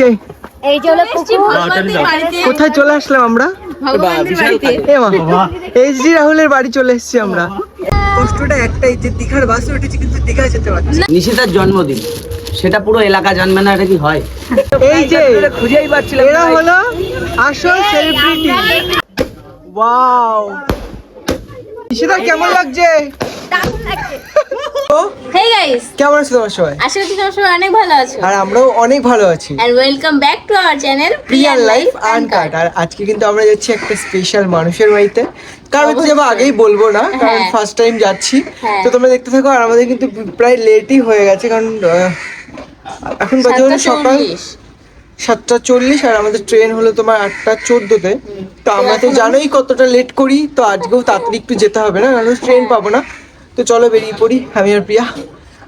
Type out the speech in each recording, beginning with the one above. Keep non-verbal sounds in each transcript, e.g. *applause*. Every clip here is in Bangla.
যে এই যে হলো কোথায় চলে আসলাম আমরা? এ মা রাহুলের বাড়ি চলে এসেছি আমরা। কষ্টটা একটাই যে দীঘার বাসে উঠেছি কিন্তু দীঘা যেতে পারছি। নিশিতার জন্মদিন। সেটা পুরো এলাকা জানবে না এটা কি হয়? এই যে খুঁজেই পাচ্ছিলাম এরা হলো আসল সেলিব্রিটি ওয়াও নিশিতা কেমন লাগছে? হে গাইস *laughs* কেমন আছো তোমার সবাই? আশা করছি তোমার সবাই অনেক ভালো আছো। আর আমরাও অনেক ভালো আছি। And welcome back to our channel প্রিয়ার লাইফ আনকাট আর আজকে কিন্তু আমরা যাচ্ছি একটা স্পেশাল মানুষের বাড়িতে। কারণ হচ্ছে যাব আগেই বলব না কারণ হ্যাঁ। ফার্স্ট টাইম যাচ্ছি। হ্যাঁ। তো তোমরা দেখতে থাকো আর আমাদের কিন্তু প্রায় লেটই হয়ে গেছে কারণ এখন বাজে হলো সকাল। সাতটা চল্লিশ আর আমাদের ট্রেন হলো তোমার আটটা চোদ্দোতে। তো আমরা তো জানোই কতটা লেট করি তো আজকেও তাড়াতাড়ি একটু যেতে হবে না নাহলে ট্রেন পাবো না। তো চলো বেরিয়ে পড়ি আমি আর প্রিয়া।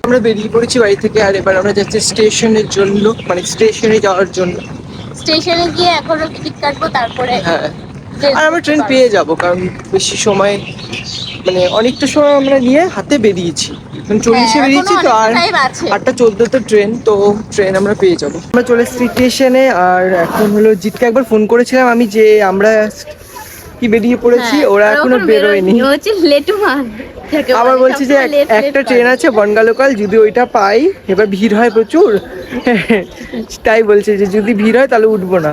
আমরা বেরিয়ে পড়েছি বাড়ি থেকে আর এবার আমরা যাচ্ছি স্টেশনের জন্য মানে স্টেশনে যাওয়ার জন্য। স্টেশনে গিয়ে এখনও টিকিট কাটবো তারপরে হ্যাঁ। আর আমরা ট্রেন পেয়ে যাব কারণ বেশি সময় মানে অনেকটা সময় আমরা নিয়ে হাতে বেরিয়েছি। চল্লিশে হ্যাঁ, বেরিয়েছি তো আর। আটটা চোদ্দোতে ট্রেন তো ট্রেন আমরা পেয়ে যাব। আমরা চলে এসেছি স্টেশনে আর এখন হলো জিতকে একবার ফোন করেছিলাম আমি যে আমরা কি বেরিয়ে পড়েছি হ্যাঁ, ওরা এখনও বেরোয়নি। আবার বলছি যে একটা ট্রেন আছে বনগা লোকাল যদি ওইটা পাই এবার ভিড় হয় প্রচুর। *laughs* তাই বলছে যে যদি ভিড় হয় তাহলে উঠবো না।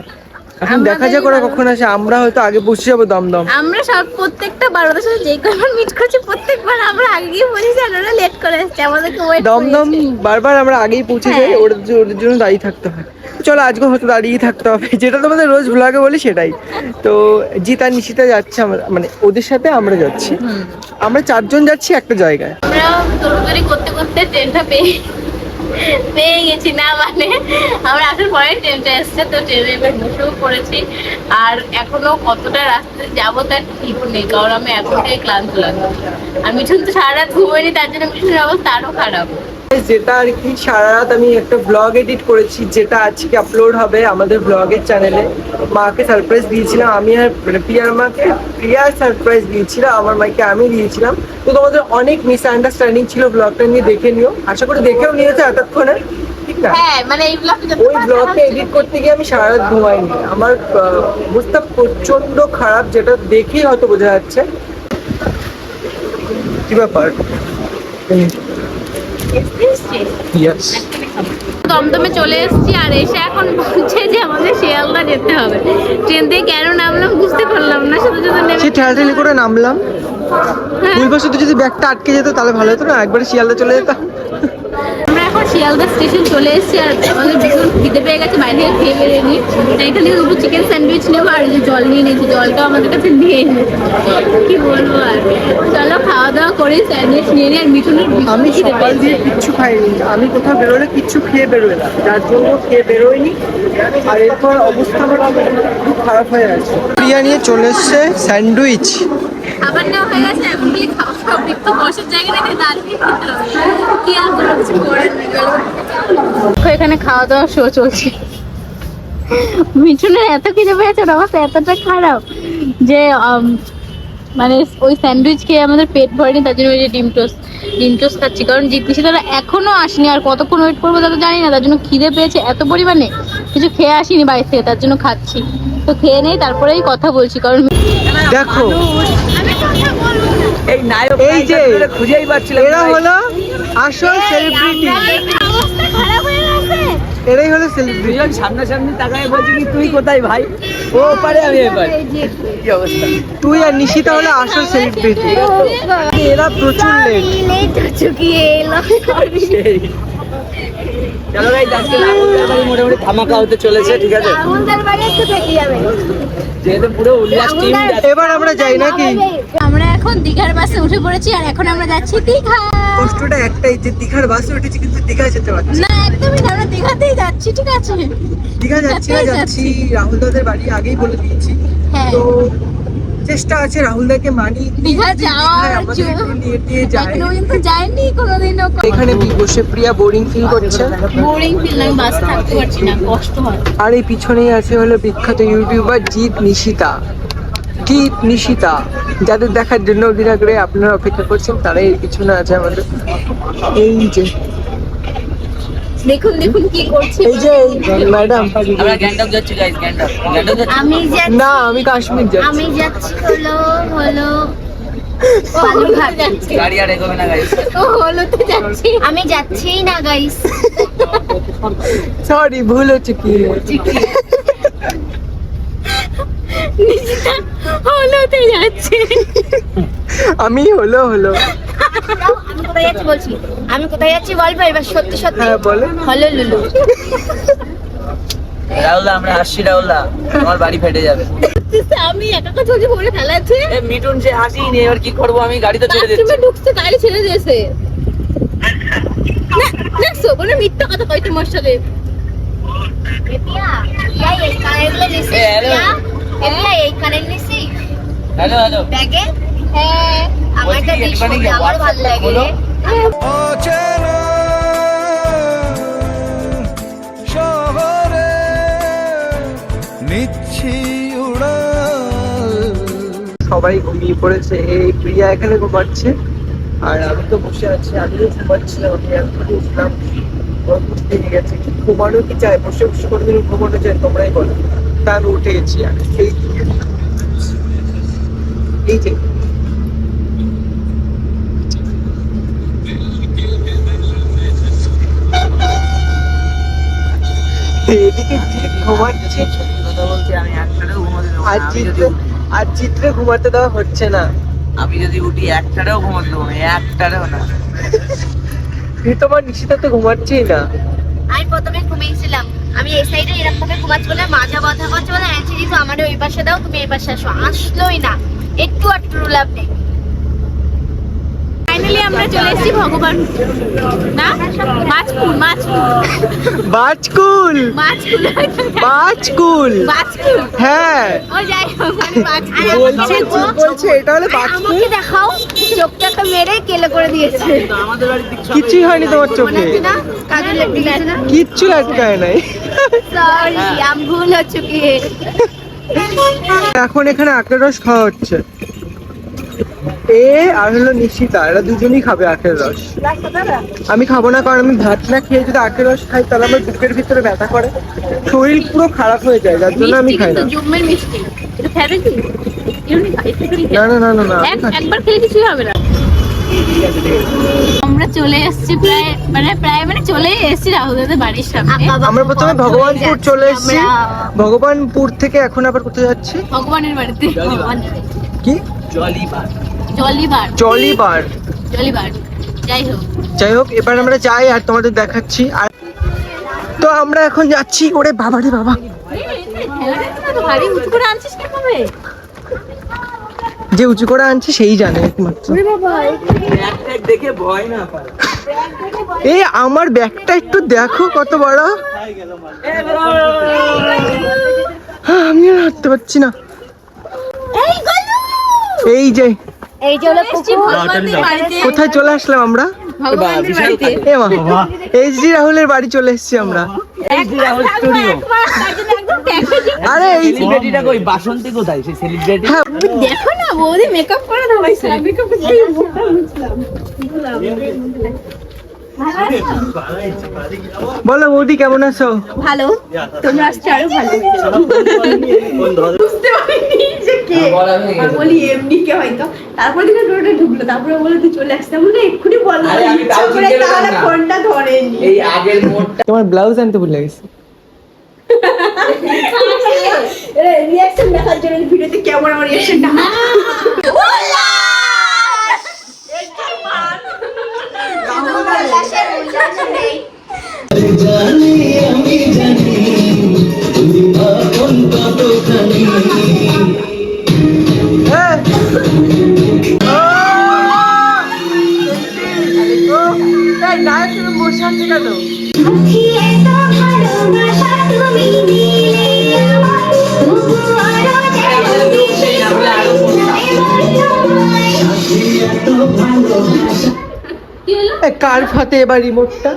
এখন দেখা যাক ওরা কখন আসে। আমরা হয়তো আগে পৌঁছে যাব দমদম। আমরা সব প্রত্যেকটা বারোটার সাথে যেই কবার মিট করছি প্রত্যেকবার আমরা আগে গিয়ে পৌঁছেছি আর ওরা লেট করে এসছে। আমাদেরকে ওয়েট দমদম বারবার আমরা আগেই পৌঁছে যাই হ্যাঁ। ওদের জ- জন্য দাঁড়িয়ে থাকতে হয়। চলো আজকে হয়তো দাঁড়িয়ে থাকতে হবে। *laughs* যেটা তোমাদের রোজ ভ্লগে বলি সেটাই। তো জিতা নিশিতা যাচ্ছে আমরা মানে ওদের সাথে আমরা যাচ্ছি। আমরা চারজন যাচ্ছি একটা জায়গায়। আমরা দৌড়দৌড়ি করতে করতে ট্রেনটা পেয়ে পেয়ে গেছি না মানে। আমরা আসার পরে ট্রেনটা এসছে, তো ট্রেনে এবার বসেও পড়েছি। আর এখনও কতটা রাস্তায় যাব তার ঠিক নেই। কারণ আমি এখন থেকে ক্লান্ত লাগবে আর মিঠুন তো সারা রাত ঘুমোয়নি তার জন্য মিঠুনের অবস্থা আরও খারাপ। যেটা আর কি সারা রাত আমি একটা ব্লগ এডিট করেছি যেটা আজকে আপলোড হবে আমাদের ব্লগের চ্যানেলে মাকে সারপ্রাইজ দিয়েছিলাম আমি আর মানে প্রিয়ার মাকে প্রিয়ার সারপ্রাইজ দিয়েছিলাম আমার মাকে আমি দিয়েছিলাম। তো তোমাদের অনেক মিসআন্ডারস্ট্যান্ডিং ছিল ব্লগটা নিয়ে দেখে নিও। আশা করি দেখেও নিয়েছে এতক্ষণে ঠিক না? হ্যাঁ মানে ওই ব্লগটা এডিট করতে গিয়ে আমি সারা রাত ঘুমাইনি। আমার অবস্থা প্রচণ্ড খারাপ যেটা দেখেই হয়তো বোঝা যাচ্ছে। কি ব্যাপার? দমদমে চলে এসেছি আর এসে এখন বলছে যে আমাদের শিয়ালদা যেতে হবে। ট্রেন থেকে কেন নামলাম বুঝতে পারলাম না শুধু শুধু নেমে ঠেলাঠেলি করে নামলাম। হ্যাঁ। ভুলবশত যদি ব্যাগটা আটকে যেত তাহলে ভালো হতো না একবারে শিয়ালদা চলে যেতাম। শিয়ালদা স্টেশন চলে এসেছি আর আমাদের ভীষণ খিদে পেয়ে গেছে বাইরে থেকে খেয়ে বেরিয়ে নিই তাই এখান থেকে দুটো চিকেন স্যান্ডউইচ নেব আর যে জল নিয়ে নিয়েছি জলটাও আমাদের কাছে নিয়ে নিয়েছি কি বলব আর? চলো খাওয়া দাওয়া করে স্যান্ডউইচ নিয়ে নিই আর মিঠুনের আমি খিদে সকাল দিয়ে কিচ্ছু খাইনি। আমি কোথাও বেরোলে কিচ্ছু খেয়ে বেরোয় না যার জন্য খেয়ে বেরোয়নি। আর এরপর অবস্থা খুব খারাপ হয়ে গেছে প্রিয়া নিয়ে চলে এসছে স্যান্ডউইচ। খাবার নেওয়া হয়ে গেছে, এখন গিয়ে খাওয়া একটু বসার জায়গা দাঁড়িয়ে কি আর কোনো কিছু এখানে খাওয়া দাওয়া শো চলছে। মিঠুনের এত খিদে পেয়েছে অবস্থা এতটা খারাপ যে মানে ওই স্যান্ডউইচ খেয়ে আমাদের পেট ভরেনি তার জন্য ওই যে ডিম টোস্ট ডিম টোস্ট খাচ্ছি। কারণ জিজ্ঞেস তারা এখনও আসেনি আর কতক্ষণ ওয়েট করব তা তো জানি না তার জন্য খিদে পেয়েছে এত পরিমাণে কিছু খেয়ে আসিনি বাড়ি থেকে তার জন্য খাচ্ছি। তো খেয়ে নেই তারপরেই কথা বলছি কারণ দেখো এই নায়ক এই যে খুঁজেই পাচ্ছিলাম এরা হলো আসল সেলিব্রিটি এরাই হলো সেলিব্রিটি দুজন সামনাসামনি তাকায় বলছি কি তুই কোথায় ভাই? ও পারে আমি এবার। কি অবস্থা? তুই আর নিশিতা হলো আসল সেলিব্রিটি এরা প্রচুর লেট লেট চুকিয়ে এলো। চলো ভাই আজকে মোটামুটি ধামাকা হতে চলেছে ঠিক আছে? রাহুলদার বাড়ি একটু থেকে যাবে। যেহেতু পুরো উল্লাস টিম এবার আমরা যাই নাকি? আমরা এখন দীঘার বাসে উঠে পড়েছি আর এখন আমরা যাচ্ছি দীঘা। কষ্টটা একটাই যে দীঘার বাসে উঠেছি কিন্তু দীঘা যেতে পারছি না। না একদমই না আমরা দীঘাতেই যাচ্ছি ঠিক আছে? দীঘা যাচ্ছি না যাচ্ছি রাহুল দাদের বাড়ি আগেই বলে দিয়েছি। হ্যাঁ। তো চেষ্টা আছে রাহুল দাকে মানি দীঘা যাওয়ার জন্য। একটু নিয়ে যায়। এখনও কিন্তু যাইনি কোনোদিনও। এখানে বসে প্রিয়া বোরিং ফিল করছে। বোরিং ফিল আমি বাসে থাকতে পারছি না কষ্ট হয়। আর এই পিছনেই আছে হলো বিখ্যাত ইউটিউবার জিৎ নিশিতা। জিৎ নিশিতা যাদের দেখার জন্য আগে আপনারা অপেক্ষা করছেন তারাই এর পিছনে আছে আমাদের। এই যে। দেখুন দেখুন কি করছে। এই যে ম্যাডাম। আমরা গ্যাংটক যাচ্ছি গাইস গ্যাংটক গ্যাংটক যাচ্ছি। আমি যাচ্ছি না আমি কাশ্মীর যাচ্ছি। আমি যাচ্ছি হলো হলো *laughs* আমি যাচ্ছি না গাইস সরি ভুল হচ্ছে কি? হলোতে যাচ্ছি। আমি হলো হলো। আমি কোথায় যাচ্ছি বলছি? আমি কোথায় যাচ্ছি বলব এবার সত্যি সত্যি। হ্যাঁ বলো। হলো লুলু। রাহুলদা আমরা আসছি রাহুলদা। আমার বাড়ি ফেটে যাবে। আমি একা একা চলছি ভরে ফেলাচ্ছে? মিটুন সে হাসিনি এবার কি করব? আমি গাড়িতে ছেড়ে দিচ্ছি। বাথরুমে ঢুকছে গাড়ি ছেড়ে দিয়েছে। না না সোবনে মিথ্যা কথা কই তোমার সাথে। এ, hello. এই কারেন্ট নিছি। Hello hello. ব্যাগে? হ্যাঁ আমার ভালো লাগে? শহরে নিচ্ছি সবাই ঘুমিয়ে পড়েছে। এই প্রিয়া এখানে ঘুমাচ্ছে। আর আমি তো বসে আছি। আমিও ঘুমাচ্ছিলাম আমি এখন উঠলাম। ঘুমানো কি চায় বসে বসে কোনোদিন ঘুমানো চায় তোমরাই বলো। তা আমি। উঠে এই এই যে। এদিকে ঘুমাচ্ছে আর আমি চিত্রে আর চিত্রে ঘুমাতে দেওয়া হচ্ছে না। আমি যদি উঠি একটারেও ঘুমাতে দেবো না একটারেও না। তুই তোমার ঘুমাচ্ছেই না। আমি প্রথমে ঘুমিয়েছিলাম। আমি এই সাইডে এরকম ভাবে ঘুমাচ্ছি বলে মাজা ব্যথা করছে বলে আনছি তো আমার ওই পাশে দাও তুমি এই পাশে আসো। আসলোই না। একটু আর ট্রু লাভ নেই। ফাইনালি আমরা চলে এসেছি ভগবান না? হ্যাঁ। ও যাই হোক বলছে বলছে এটা হলো বাজকুল দেখাও। চোখটাকে মেরে কেলে করে দিয়েছে। হয়নি তোমার চোখে? হচ্ছে না কাজল লেগে না? কিচ্ছু আটকায় নাই। সরি আমি ভুল হচ্ছে কি? এখন এখানে আখের রস খাওয়া হচ্ছে। এ আর হলো নিশিতা এরা দুজনেই খাবে আখের রস। আমি খাব না কারণ আমি ভাত না খেয়ে যদি আখের রস খাই তাহলে আমার বুকের ভিতরে ব্যথা করে। শরীর পুরো খারাপ হয়ে যায় যার জন্য আমি মিষ্টি খাই না। না না না না না। একবার খেলে কিছুই হবে না আমরা চলে এসেছি প্রায় মানে প্রায় মানে চলে এসেছি রাহুল দাদের বাড়ির সামনে আমরা প্রথমে ভগবানপুর চলে এসেছি ভগবানপুর থেকে এখন আবার কোথায় যাচ্ছি ভগবানের বাড়িতে কি জলই জলিবার জলিবার জলিবার যাই হোক যাই হোক এবার আমরা যাই আর তোমাদের দেখাচ্ছি আর তো আমরা এখন যাচ্ছি ওরে বাবা রে বাবা ভারী উঁচু করে আনছিস কীভাবে যে উঁচু করে আনছে সেই জানে একমাত্র। দেখে ভয় না এই আমার ব্যাগটা একটু দেখো কত বড়। হ্যাঁ, আমি আর হাঁটতে পারছি না। এই যে এই যে কোথায় চলে আসলাম আমরা? ভগবানের বাড়িতে এ মা এইচ ডি রাহুলের বাড়ি চলে এসেছি আমরা। আরে এই সেলিব্রিটিটা কই? বাসন্তী কোথায়? সেই সেলিব্রিটি হ্যাঁ দেখো না বৌদি মেকআপ করে দাঁড়াইছে মেকআপ বলো বৌদি কেমন আছো? ভালো। তোমরা আসছো আরও ভালো। বলি এমনি কে হয়তো। তারপর দিকে ডোরটা ঢুকলো। তারপরে বলে তুই চলে আসতে বলে এক্ষুনি বলল তাহলে ফোনটা ধরেনি। এই আগের মোড়টা তোমার ব্লাউজ আনতে ভুলে গেছি। *laughs* রিয়াকশন দেখার জন্য ভিডিওতে কেমন আমার রিয়াকশনটা *laughs* *laughs* হ্যাঁ। ও! ও! এই নায়ক তুমি বসে আছো কেন কার হাতে এবার রিমোটটা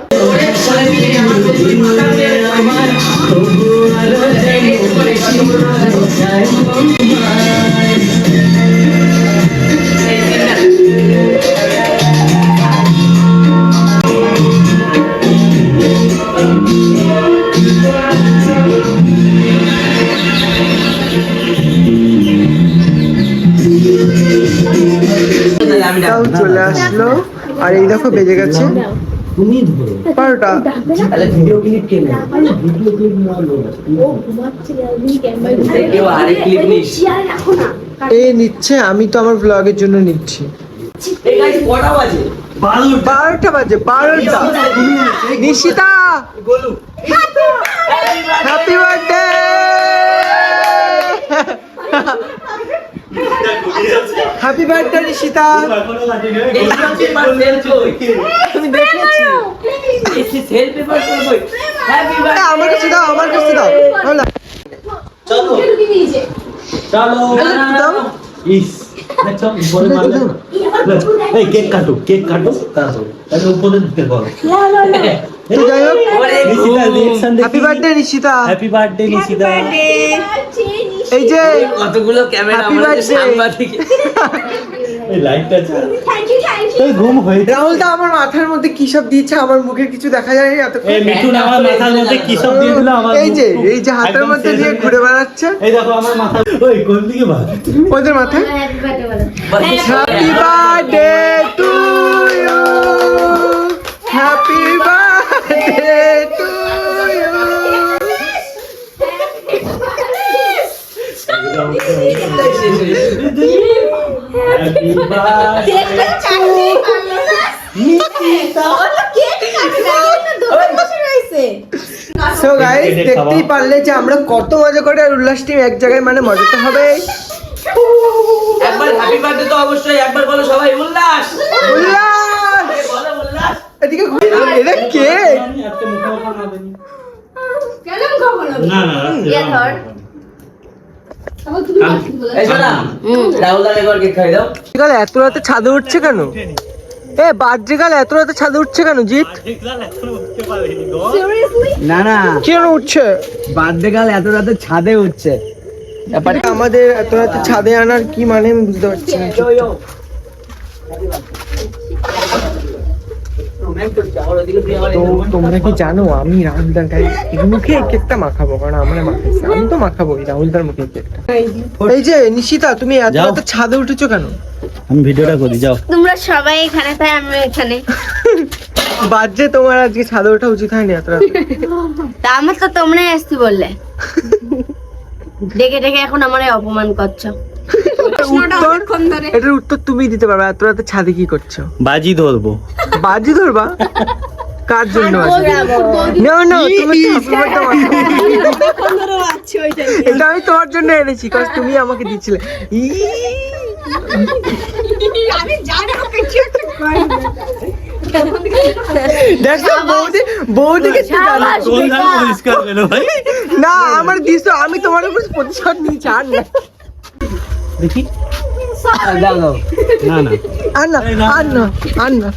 আর এই দেখো বেজে গেছে বারোটা। তাহলে ভিডিও ক্লিপ কে নেবে ভিডিও ক্লিপ না কেউ আরে ক্লিপ নিস চেয়ারে রাখো না এ নিচ্ছে আমি তো আমার ব্লগের জন্য নিচ্ছি। এই বাজে? বারোটা। বাজে বারোটা। Nishita! Happy birthday happy birthday paper তুমি দেখেছি? আমার কাছে দাও আমার কাছে দাও। চলো। চলো। ইস আচ্ছা। কেক কাটো কেক কাটো। তারপরে তাহলে উপরে দিতে বলো। যাই হোক। Nishita happy birthday Nishita happy birthday Nishita এই যে কতগুলো ক্যামেরা সাংবাদিক। এই লাইটটা ছাড়। থ্যাংক ইউ থ্যাংক ইউ ঘুম হয়ে রাহুল দা আমার মাথার মধ্যে কি সব দিয়েছে? আমার মুখে কিছু দেখা যায় না এত এই মিঠুন আমার মাথার মধ্যে কি সব দিয়ে দিল? আমার এই যে এই যে হাতের মধ্যে দিয়ে ঘুরে বেড়াচ্ছে। এই দেখো আমার মাথা ওই কোন দিকে ভাগ ওদের মাথায়। Happy birthday to you happy birthday so guys দেখতেই পারলে যে আমরা কত মজা করে আর উল্লাস টিম এক জায়গায় মানে মজা তো হবে একবার হ্যাপি বার্থডে তো অবশ্যই একবার বলো সবাই উল্লাস। উল্লাস! বলো উল্লাস এদিকে ঘুরে এটা কে? একটা মুখে মুখে না। না। এত রাতে ছাদে উঠছে কেন? এ এত রাতে ছাদে উঠছে কেন জিৎ? না না। কি জন্য উঠছে? এত রাতে ছাদে উঠছে। ব্যাপারটা আমাদের এত রাতে ছাদে আনার কি মানে আমি বুঝতে পারছি না তো তোমরা কি জানো আমি রাহুলদার গায়ে মুখে কেকটা মাখাবো? কারণ আমরা মাখাইছি। আমি তো মাখাবোই রাহুলদার মুখে কেকটা। এই যে নিশিতা তুমি এত। রাতে ছাদে উঠেছো কেন? আমি ভিডিওটা করি যাও। তোমরা সবাই এখানে তাই আমি এখানে। বাজে তোমার আজকে ছাদে ওঠা উচিত হয়নি এত রাতে। তা আমার তো তোমরাই আসতে বললে। ডেকে ডেকে এখন আমার অপমান করছ। উত্তর? এটার উত্তর তুমি দিতে পারবে এত রাতে ছাদে কি করছ? বাজি ধরবো। বাজি ধরবা? কার জন্য না না তুমি তো happy birthday মাখাও। এটা আমি তোমার জন্য এনেছি কারণ তুমি আমাকে দিচ্ছিলে। না আমার দিস আমি তোমার উপর প্রতিশোধ নিয়েছি আর না। দেখি। দাও দাও। না না।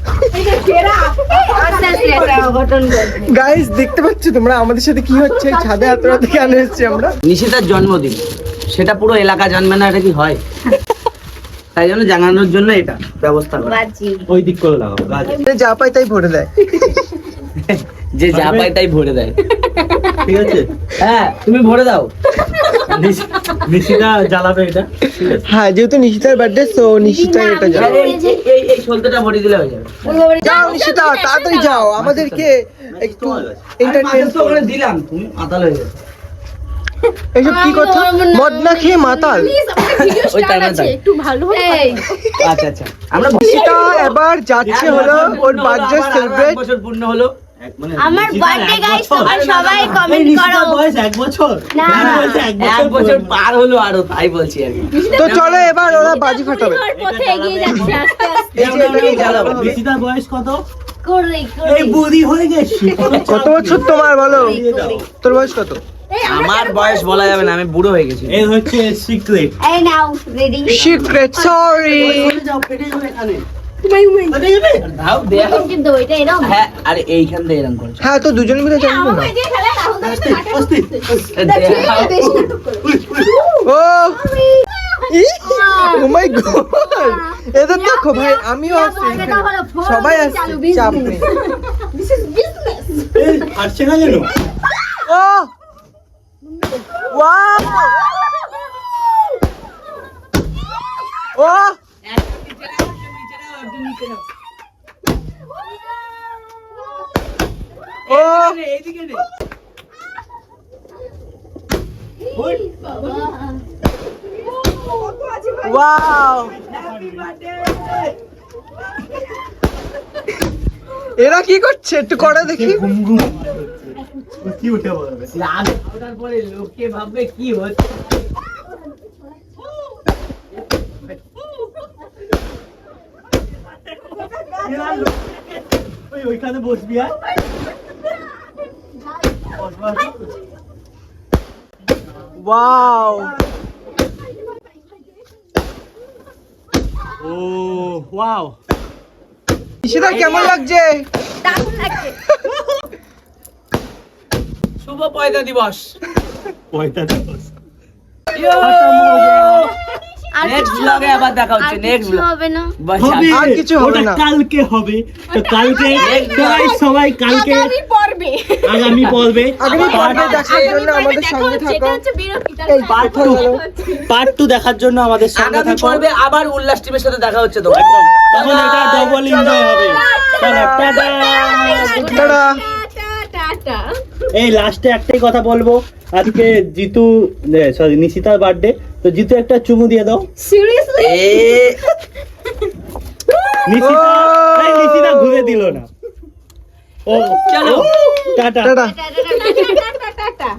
গাইস দেখতে পাচ্ছ তোমরা আমাদের সাথে কি হচ্ছে? ছাদে এত রাতে কেন এসেছি আমরা? নিশিতার জন্মদিন। সেটা পুরো এলাকা জানবে না এটা কি হয়। তাই জন্য জানানোর জন্য এটা ব্যবস্থা ওই দিক করে লাগাবো যা পাই তাই ভরে দেয়। যে যা পায় তাই ভরে দেয়। ঠিক আছে? হ্যাঁ তুমি ভরে দাও। নিশিতা জ্বালাবে এটা। হ্যাঁ যেহেতু নিশিতার বার্থডে সো নিশিতা এটা আরে, এই এই সলতেটা ভরে দিলে হয়ে যাবে। যাও নিশিতা তাড়াতাড়ি যাও। আমাদেরকে একটু এন্টারটেইন তো ওখানে দিলাম তুমি মাতাল হয়ে যাবে এসব কি কথা? মদ না খেয়ে মাতাল? ওই টাইমে দাও। একটু ভালো আচ্ছা আচ্ছা। আমরা নিশিতা এবার যাচ্ছে হলো ওর বার্থডে সেলিব্রেট বছর পূর্ণ হলো। আমার বার্থডে এক গাইস বছর। তোমরা সবাই কমেন্ট করো। বয়স এক বছর। না, এক বছর পার হলো আরও তাই বলছি আর তো চলো এবার ওরা বাজি ফাটাবে। পথে এগিয়ে যাচ্ছে আস্তে আস্তে। বয়স কত? এই বুড়ি হয়ে গেছি। কত বছর তোমার বলো? তোর বয়স কত? আমার বয়স বলা যাবে না আমি বুড়ো হয়ে গেছি। এই হচ্ছে সিক্রেট এই নাও রেডি সিক্রেট সরি ওইটা এরকম হ্যাঁ আরে এইখান থেকে এরকম করছ। হ্যাঁ তো দুজন মিলে যাব না? Oh oh my god. এদের দেখো ভাই আমিও আসছি সবাই আসছে চাপ নেই। এই আসছে না যেন ও! ওয়াও! ও! এরা কি করছে? একটু করে দেখি। কি উঠে পড়বে লোকে ভাববে কি হচ্ছে। ওই ওইখানে বসবি আর বস, বস। ওয়াও ও ওয়াও ঈশিতা কেমন লাগছে? দারুণ লাগছে। শুভ পয়দা দিবস। পয়তা দিবস। নেক্সট ব্লগে আবার দেখা হচ্ছে নেক্সট ব্লগ হবে না। আর কিছু হবে না। কালকে হবে। তো কালকে সবাই সবাই কালকে আগামী পর্বে। আগামী পর্বে। আগামী পর্বে দেখার জন্য আমাদের সঙ্গে থাকো। এই পার্ট দেখার জন্য আমাদের সঙ্গে আগামী পর্বে আবার উল্লাস টিমের সাথে দেখা হচ্ছে তো একদম। তখন এটা ডবল এনজয় হবে। টাটা। Tata tata. টাটা এই লাস্টে একটাই কথা বলব। আজকে জিতু সরি নিশিতার বার্থডে তো জিতু একটা চুমু দিয়ে দাও। সিরিয়াসলি নিশিতা নিশিতা ঘুরে দিল না। ও চলো। Tata tata tata tata.